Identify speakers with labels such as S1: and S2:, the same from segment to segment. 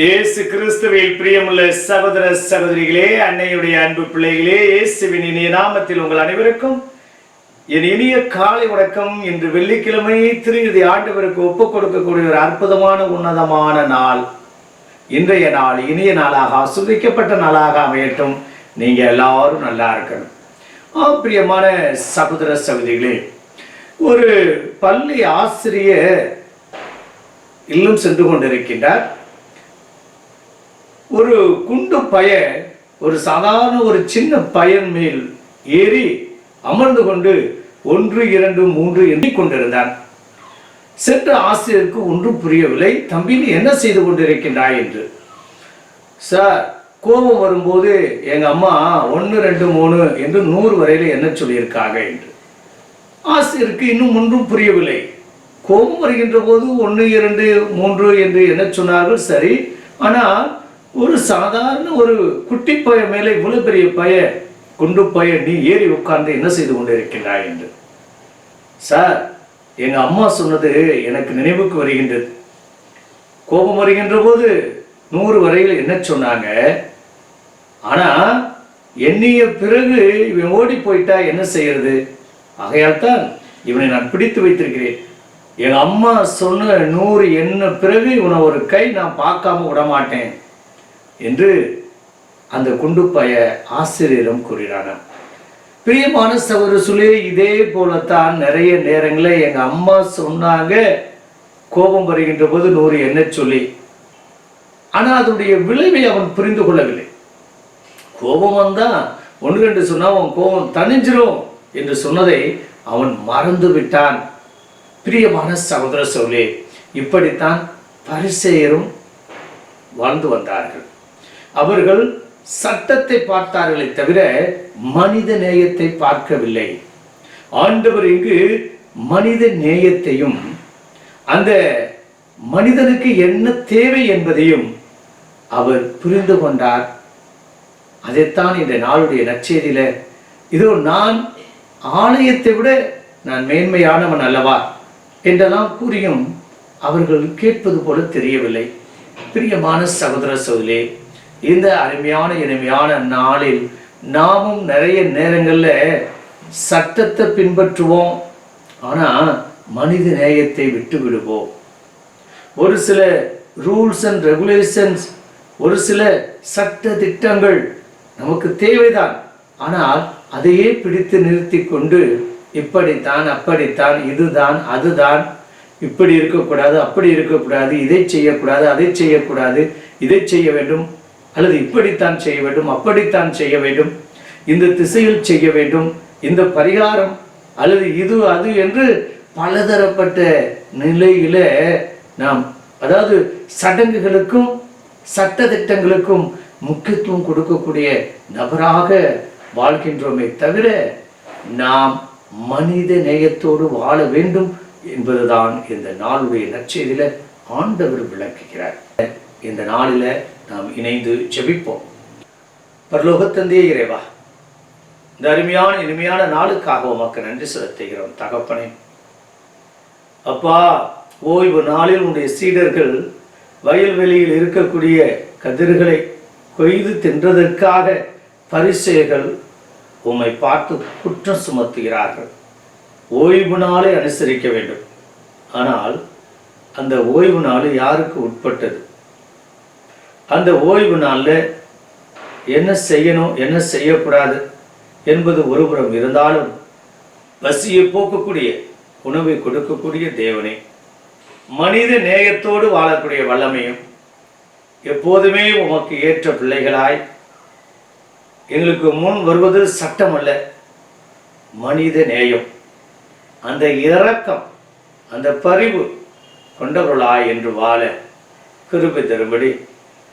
S1: இயேசு கிறிஸ்துவில் பிரியமுள்ள சகோதர சகோதரிகளே அன்னையுடைய அன்பு பிள்ளைகளே இயேசுவின் இனிய நாமத்தில் உங்கள் அனைவருக்கும் என் இனிய காலை வணக்கம். இன்று வெள்ளிக்கிழமை திருநிதி ஆண்டவருக்கு ஒப்புக் கொடுக்கக்கூடிய ஒரு அற்புதமான உன்னதமான நாள். இன்றைய நாள் இனிய நாளாக ஆஸ்வதிக்கப்பட்ட நாளாக அமையட்டும். நீங்க எல்லாரும் நல்லா இருக்கணும். ஆ பிரியமான சகோதர சகோதரிகளே ஒரு பள்ளி ஆசிரியர் இல்லம் சென்று கொண்டிருக்கின்றார். ஒரு குண்டு பய ஒரு சாதாரண ஒரு சின்ன பயன் மேல் ஏறி அமர்ந்து கொண்டு ஒன்று இரண்டு மூன்று எண்ணிக்கொண்டிருந்தான் சென்ற ஆசிரியருக்கு ஒன்றும் புரியவில்லை. தம்பி என்ன செய்து கொண்டிருக்கின்றாய்? என்று. சார் கோபம் வரும்போது எங்க அம்மா ஒன்று ரெண்டு மூணு என்று நூறு வரையில் என்ன சொல்லியிருக்காங்க என்று. ஆசிரியருக்கு இன்னும் ஒன்றும் புரியவில்லை. கோபம் வருகின்ற போது ஒன்று இரண்டு மூன்று என்று என்ன சொன்னார்கள். சரி ஆனால் ஒரு சாதாரண ஒரு குட்டி பய மேலே இவ்வளவு பெரிய பய குண்டு பய நீ ஏறி உட்கார்ந்து என்ன செய்து கொண்டிருக்கிறாய் என்று? சார் எங்க அம்மா சொன்னது எனக்கு நினைவுக்கு வருகின்றது. கோபம் வருகின்ற போது நூறு வரையில் என்ன சொன்னாங்க? ஆனா எண்ணிய பிறகு இவன் ஓடி போயிட்டா என்ன செய்யறது? ஆகையால் தான் இவனை நான் பிடித்து வைத்திருக்கிறேன். எங்க அம்மா சொன்ன நூறு எண்ண பிறகு இவனை ஒரு கை நான் பார்க்காம விட மாட்டேன் என்று அந்த குண்டுப்பய ஆசிரியரும் கூறினானாம் பிரியமான சகோதர சொல்லி இதே போலத்தான் நிறைய நேரங்களில் எங்கள் அம்மா சொன்னாங்க கோபம் வருகின்ற போது நூறு என்ன சொல்லி. ஆனால் அதனுடைய விளைவை அவன் புரிந்து கொள்ளவில்லை. கோபம் வந்தா ஒன்று ரெண்டு சொன்னால் அவன் கோபம் தணிஞ்சிரும் என்று சொன்னதை அவன் மறந்து விட்டான். பிரியமான சகோதர சோலே இப்படித்தான் பரிசெயரும் வாழ்ந்து வந்தார்கள். அவர்கள் சட்டத்தை பார்த்தார்களே தவிர மனித நேயத்தை பார்க்கவில்லை. ஆண்டவர் இங்கு மனித நேயத்தையும் அந்த மனிதனுக்கு என்ன தேவை என்பதையும் அவர் புரிந்து கொண்டார். அதைத்தான் இந்த நாளுடைய நற்செய்தியில இதோ நான் ஆலயத்தை விட நான் மேன்மையானவன் அல்லவா என்றெல்லாம் கூறியும் அவர்கள் கேட்பது போல தெரியவில்லை. பிரியமான சகோதர சோதலே இந்த அருமையான இனிமையான நாளில் நாமும் நிறைய நேரங்களில் சட்டத்தை பின்பற்றுவோம். ஆனால் மனித நேயத்தை விட்டு விடுவோம் ஒரு சில ரூல்ஸ் அண்ட் ரெகுலேஷன்ஸ் ஒரு சில சட்ட திட்டங்கள் நமக்கு தேவைதான். ஆனால் அதையே பிடித்து நிறுத்தி கொண்டு இப்படித்தான் அப்படித்தான் இதுதான் அதுதான் இப்படி இருக்கக்கூடாது அப்படி இருக்கக்கூடாது இதை செய்யக்கூடாது அதை செய்யக்கூடாது இதை செய்ய வேண்டும். அல்லது இப்படித்தான் செய்ய வேண்டும் அப்படித்தான் செய்ய வேண்டும் இந்த திசையில் செய்ய வேண்டும் இந்த பரிகாரம் அல்லது இது அது என்று பலதரப்பட்ட நிலையில நாம் அதாவது சடங்குகளுக்கும் சட்ட திட்டங்களுக்கும் முக்கியத்துவம் கொடுக்கக்கூடிய நபராக வாழ்கின்றோமே தவிர நாம் மனித நேயத்தோடு வாழ வேண்டும் என்பதுதான் இந்த நாளுடைய நற்செய்தியில ஆண்டவர் விளக்குகிறார். இந்த நாளில நாம் இணைந்து ஜெபிப்போம். பரலோகத்தந்தே இறைவா இந்த அருமையான இனிமையான நாளுக்காக உமக்கு நன்றி செலுத்துகிறோம் தகப்பனே. அப்பா ஓய்வு நாளில் உன்னுடைய சீடர்கள் வயல்வெளியில் இருக்கக்கூடிய கதிர்களை கொய்து தின்றதற்காக பரிசெயர்கள் உம்மை பார்த்து குற்றம் சுமத்துகிறார்கள். ஓய்வு நாளை அனுசரிக்க வேண்டும். ஆனால் அந்த ஓய்வு நாள் யாருக்கு உட்பட்டது? அந்த ஓய்வு நாளில் என்ன செய்யணும் என்ன செய்யக்கூடாது என்பது ஒருபுறம் இருந்தாலும் பசியை போக்கக்கூடிய உணவை கொடுக்கக்கூடிய தேவனே மனித நேயத்தோடு வாழக்கூடிய வல்லமையும் எப்போதுமே உமக்கு ஏற்ற பிள்ளைகளாய் எங்களுக்கு முன் வருவது சட்டம் அல்ல மனித நேயம். அந்த இரக்கம் அந்த பரிவு கொண்டவர்களாய் என்று வாழ கிருபி தரும்படி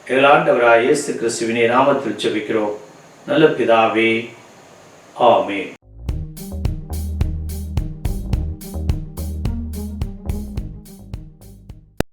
S1: எங்களாண்டவராய் இயேசு கிறிஸ்துவினை நாமத்தில் செபிக்கிறோம் நல்ல பிதாவே ஆமே